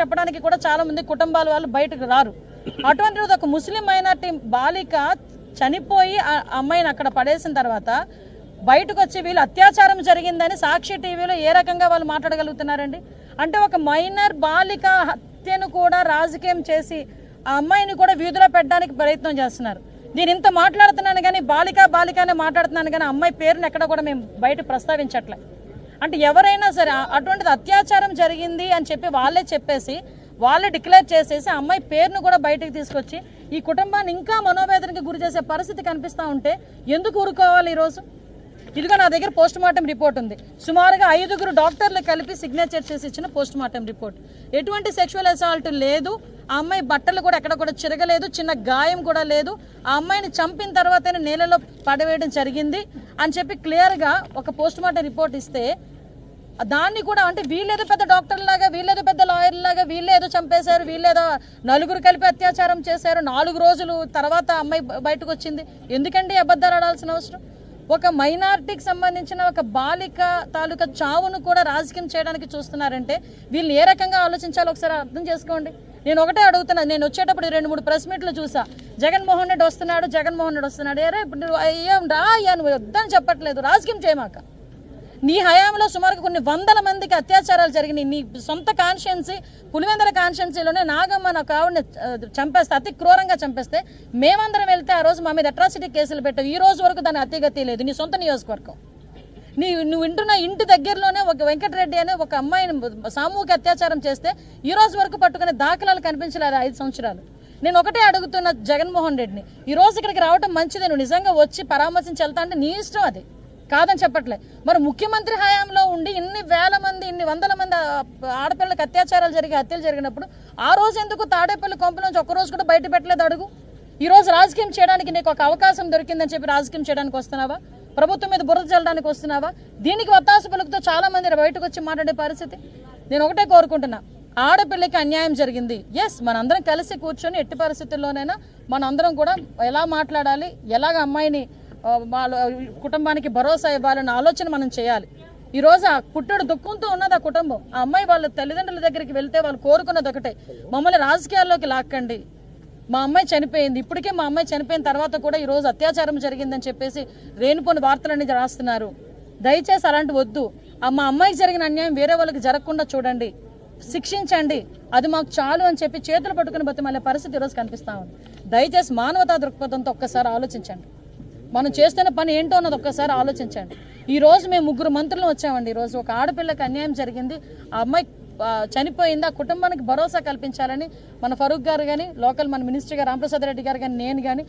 చెప్పడానికి కూడా చాలా మంది కుటుంబాల వాళ్ళు బయటకు రారు. అటువంటి రోజు ఒక ముస్లిం మైనార్టీ బాలిక చనిపోయి ఆ అమ్మాయిని అక్కడ పడేసిన తర్వాత బయటకు వచ్చి వీళ్ళు అత్యాచారం జరిగిందని సాక్షి టీవీలో ఏ రకంగా వాళ్ళు మాట్లాడగలుగుతున్నారండి? అంటే ఒక మైనర్ బాలిక హత్యను కూడా రాజకీయం చేసి ఆ అమ్మాయిని కూడా వీధిలో పెట్టడానికి ప్రయత్నం చేస్తున్నారు. నేను ఇంత మాట్లాడుతున్నాను కానీ బాలిక బాలికనే మాట్లాడుతున్నాను కానీ అమ్మాయి పేరుని ఎక్కడ కూడా మేము బయట ప్రస్తావించట్లే. అంటే ఎవరైనా సరే అటువంటిది అత్యాచారం జరిగింది అని చెప్పి వాళ్ళే చెప్పేసి వాళ్ళే డిక్లేర్ చేసేసి అమ్మాయి పేరును కూడా బయటకు తీసుకొచ్చి ఈ కుటుంబాన్ని ఇంకా మనోవేదనకి గురి చేసే పరిస్థితి కనిపిస్తూ ఉంటే ఎందుకు ఊరుకోవాలి ఈరోజు? ఇదిగో నా దగ్గర పోస్ట్ మార్టం రిపోర్ట్ ఉంది. సుమారుగా ఐదుగురు డాక్టర్లు కలిపి సిగ్నేచర్ చేసి ఇచ్చిన పోస్ట్ మార్టం రిపోర్ట్. ఎటువంటి సెక్షువల్ అసాల్ట్ లేదు. ఆ అమ్మాయి బట్టలు కూడా ఎక్కడ కూడా చిరగలేదు. చిన్న గాయం కూడా లేదు. ఆ అమ్మాయిని చంపిన తర్వాతనే నేలలో పడవేయడం జరిగింది అని చెప్పి క్లియర్గా ఒక పోస్ట్ మార్టం రిపోర్ట్ ఇస్తే దాన్ని కూడా అంటే వీళ్ళేదో పెద్ద డాక్టర్ లాగా వీళ్ళేదో పెద్ద లాయర్ లాగా వీళ్ళేదో చంపేశారు వీళ్ళేదో నలుగురు కలిపి అత్యాచారం చేశారు. నాలుగు రోజులు తర్వాత అమ్మాయి బయటకు వచ్చింది. ఎందుకండి అబద్ధాలు ఆడాల్సిన అవసరం? ఒక మైనార్టీకి సంబంధించిన ఒక బాలిక తాలూకా చావును కూడా రాజకీయం చేయడానికి చూస్తున్నారంటే వీళ్ళు ఏ రకంగా ఆలోచించాలో ఒకసారి అర్థం చేసుకోండి. నేను ఒకటే అడుగుతున్నా నేను వచ్చేటప్పుడు రెండు మూడు ప్రెస్ మీట్లు చూసా. జగన్మోహన్ రెడ్డి వస్తున్నాడు జగన్మోహన్ రెడ్డి వస్తున్నాడు. ఏరే ఇప్పుడు నువ్వు రా అయ్యా నువ్వు వద్దని చెప్పట్లేదు. రాజకీయం చేయమాక. నీ హయాంలో సుమారుగా కొన్ని వందల మందికి అత్యాచారాలు జరిగినాయి. నీ సొంత కాన్షియన్సీ పులివెందల కాన్షియన్సీలోనే నాగమ్మ నా కావుడిని చంపేస్తే అతి క్రూరంగా చంపేస్తే మేమందరం వెళ్తే ఆ రోజు మా మీద అట్రాసిటీ కేసులు పెట్టావు. ఈ రోజు వరకు దాని అతిగతి లేదు. నీ సొంత నియోజకవర్గం. నీ నువ్వు వింటున్న ఇంటి దగ్గరలోనే ఒక వెంకటరెడ్డి అనే ఒక అమ్మాయిని సామూహిక అత్యాచారం చేస్తే ఈ రోజు వరకు పట్టుకునే దాఖలాలు కనిపించలేదు ఐదు సంవత్సరాలు. నేను ఒకటే అడుగుతున్న జగన్మోహన్ రెడ్డిని ఈ రోజు ఇక్కడికి రావడం మంచిదే నువ్వు నిజంగా వచ్చి పరామర్శించి వెళ్తా అంటే నీ ఇష్టం అది. కాదని చెప్పట్లే. మరి ముఖ్యమంత్రి హయాంలో ఉండి ఇన్ని వేల మంది ఇన్ని వందల మంది ఆడపిల్లలకు అత్యాచారాలు జరిగి హత్యలు జరిగినప్పుడు ఆ రోజు ఎందుకు తాడేపల్లి కొంపలోంచి ఒక్క రోజు కూడా బయట పెట్టలేదు అడుగు? ఈ రోజు రాజకీయం చేయడానికి నీకు ఒక అవకాశం దొరికిందని చెప్పి రాజకీయం చేయడానికి వస్తున్నావా? ప్రభుత్వం మీద బురద చల్లడానికి వస్తున్నావా? దీనికి వత్తాసు పలుకుతో చాలా మంది బయటకు వచ్చి మాట్లాడే పరిస్థితి. నేను ఒకటే కోరుకుంటున్నా. ఆడపిల్లకి అన్యాయం జరిగింది. ఎస్ మనందరం కలిసి కూర్చొని ఎట్టి పరిస్థితుల్లోనైనా మనందరం కూడా ఎలా మాట్లాడాలి? ఎలాగ అమ్మాయిని వాళ్ళ కుటుంబానికి భరోసా ఇవ్వాలన్న ఆలోచన మనం చేయాలి. ఈరోజు ఆ పుట్టడు దుఃఖంతో ఉన్నది ఆ కుటుంబం. ఆ అమ్మాయి వాళ్ళ తల్లిదండ్రుల దగ్గరికి వెళ్తే వాళ్ళు కోరుకున్నది ఒకటే. మమ్మల్ని రాజకీయాల్లోకి లాక్కండి. మా అమ్మాయి చనిపోయింది. ఇప్పటికే మా అమ్మాయి చనిపోయిన తర్వాత కూడా ఈరోజు అత్యాచారం జరిగిందని చెప్పేసి రేణుపోని వార్తలన్నీ రాస్తున్నారు. దయచేసి అలాంటి వద్దు. ఆ మా అమ్మాయికి జరిగిన అన్యాయం వేరే వాళ్ళకి జరగకుండా చూడండి. శిక్షించండి. అది మాకు చాలు అని చెప్పి చేతులు పట్టుకుని బతిమలే పరిస్థితి ఈరోజు కనిపిస్తా ఉంది. దయచేసి మానవతా దృక్పథంతో ఒక్కసారి ఆలోచించండి. మనం చేస్తున్న పని ఏంటో అన్నది ఒక్కసారి ఆలోచించండి. ఈ రోజు మేము ముగ్గురు మంత్రులు వచ్చామండి. ఈ రోజు ఒక ఆడపిల్లకి అన్యాయం జరిగింది. ఆ అమ్మాయి చనిపోయింది. ఆ కుటుంబానికి భరోసా కల్పించాలని మన ఫరూక్ గారు కానీ లోకల్ మన మినిస్టర్ గారు రామప్రసాద్ రెడ్డి గారు కానీ నేను కానీ